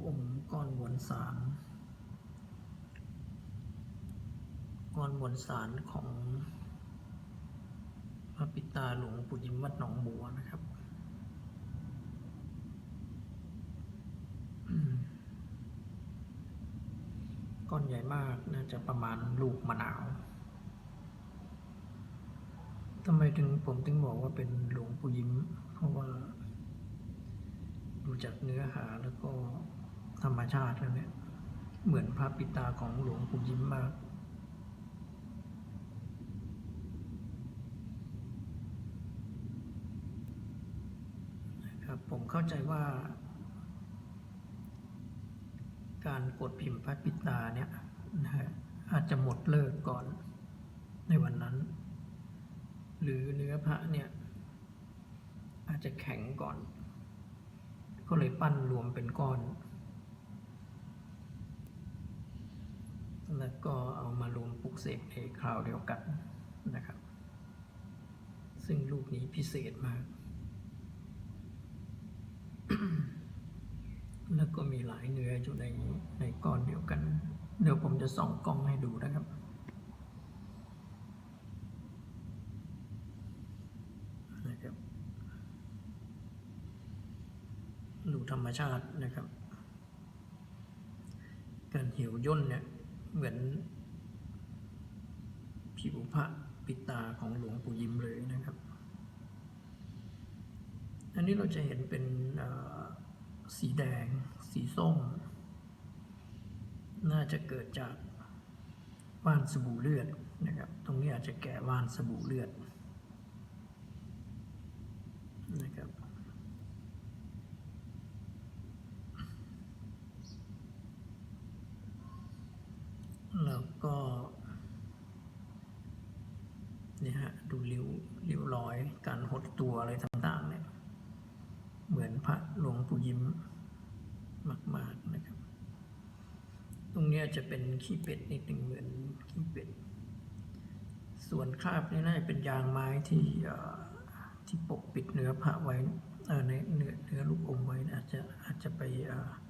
นนี้เป็นลูกอมก้อนมวลสารก้อนมวลสารของพระปิตาหลวงปู่ยิ้มวัดหนองบัวนะครับก้อนใหญ่มากน่าจะประมาณลูกมะนาวทำไมถึงผมถึงบอกว่าเป็นหลวงปู่ยิ้ม เพราะว่าดูจากเนื้อหาแล้วก็ ธรรมชาติแล้วเนี่ยเหมือนพระปิตาของหลวงปู่ยิ้มมาก นะครับ ผมเข้าใจว่า การกดพิมพ์พระปิตาเนี่ยนะฮะอาจจะหมดเลิกก่อนในวันนั้น หรือเนื้อพระเนี่ย อาจจะแข็งก่อน ก็เลยปั้นรวมเป็นก้อน แล้วก็เอามารวมปลุกเสกในคราวเดียวกันนะครับ ซึ่งลูกนี้พิเศษมาก แล้วก็มีหลายเนื้ออยู่ในในก้อนเดียวกัน เดี๋ยวผมจะส่องกล้องให้ดูนะครับนะครับดูธรรมชาตินะครับ การเหี่ยวย่นเนี่ย เหมือน ผิวพระปิตาของหลวงปู่ยิ้มเลยนะครับ อันนี้เราจะเห็นเป็นสีแดง สีส้ม น่าจะเกิดจากว่านสบู่เลือดนะครับ ตรงนี้อาจจะแก่ว่านสบู่เลือดนะครับ แล้ว ก็เนี่ยฮะดูริ้วริ้วรอยการหดตัวอะไรต่างๆเนี่ยเหมือนพระหลวงปู่ยิ้มมาก ๆนะครับ ตรงเนี้ยจะเป็นขี้เป็ดนิดหนึ่งเหมือนขี้เป็ด ส่วนคราบนี่น่าจะเป็นยางไม้ที่ที่ปกปิดเนื้อพระไว้ในเนื้อเนื้อลูกอมไว้อาจจะอาจจะไปอ่อเค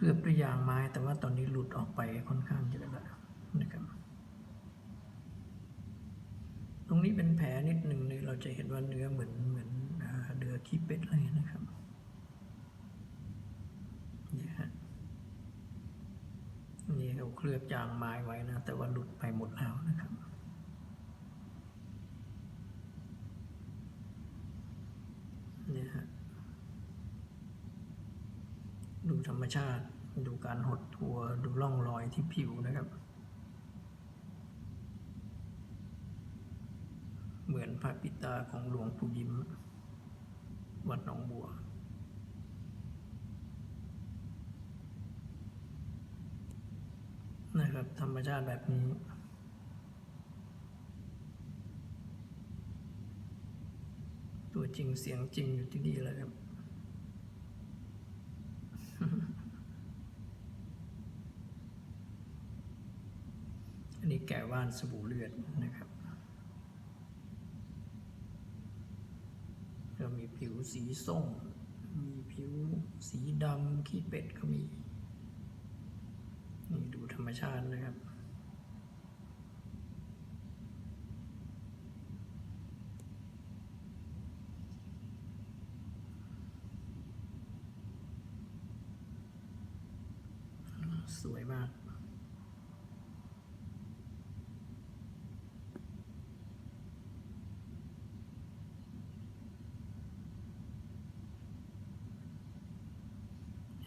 ลือบด้วยยางไม้ แต่ว่าตอนนี้หลุดออกไปค่อนข้างเยอะแล้วนะครับ ตรงนี้เป็นแผลนิดหนึ่งเลยเราจะเห็นว่าเนื้อเหมือนเหมือนเดือขี้เป็ดเลยนะครับนี่ฮะนี่เราเคลือบยางไม้ไว้นะ แต่ว่าหลุดไปหมดแล้วนะครับ เนี่ยฮะ ดู ธรรมชาติ ดูการหดตัว ดูร่องรอยที่ผิวนะครับ เหมือนพระปิตาของหลวงปู่ยิ้ม วัดหนองบัวนะครับธรรมชาติแบบนี้ ตัวจริงเสียงจริงอยู่ที่นี่แล้วครับ อันนี้แก่ ว่านสบู่เลือดนะครับก็มีผิวสีส้ม มีผิวสีดำขี้เป็ดก็มี นี่ดูธรรมชาตินะครับสวยมาก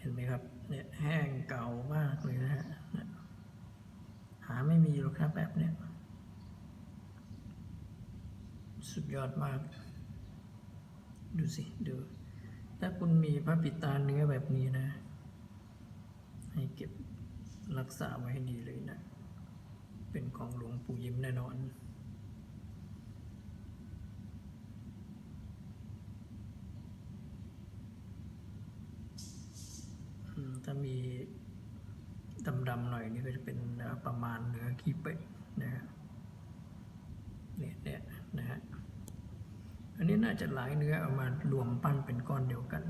ห็นไหมครับ เนี่ยแห้งเก่ามากเลยนะฮะหาไม่มีหรอกครับแบบเนี้ยสุดยอดมาก ดูสิ ดู ถ้าคุณมีพระปิตาเนื้อแบบนี้นะ ให้เก็บรักษาไว้ให้ดีเลยนะ เป็นของหลวงปู่ยิ้มแน่นอน ดํหน่อยนี่ก็จะเป็นประมาณเนื้อขี้เป็ดนะฮะเนี่ยเนี่ยนะฮะอันนี้น่าจะหลายเนื้อเอามารวมปั้นเป็นก้อนเดียวกัน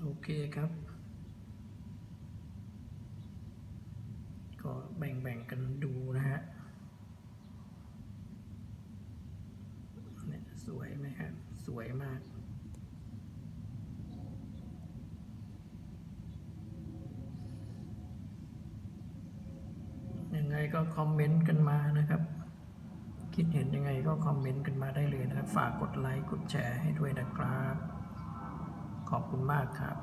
โอเคครับ วยมากยังไงก็คอมเมนต์กันมานะครับ คิดเห็นยังไงก็คอมเมนต์กันมาได้เลยนะครับ ฝากกดไลค์กดแชร์ให้ด้วยนะครับ ขอบคุณมากครับ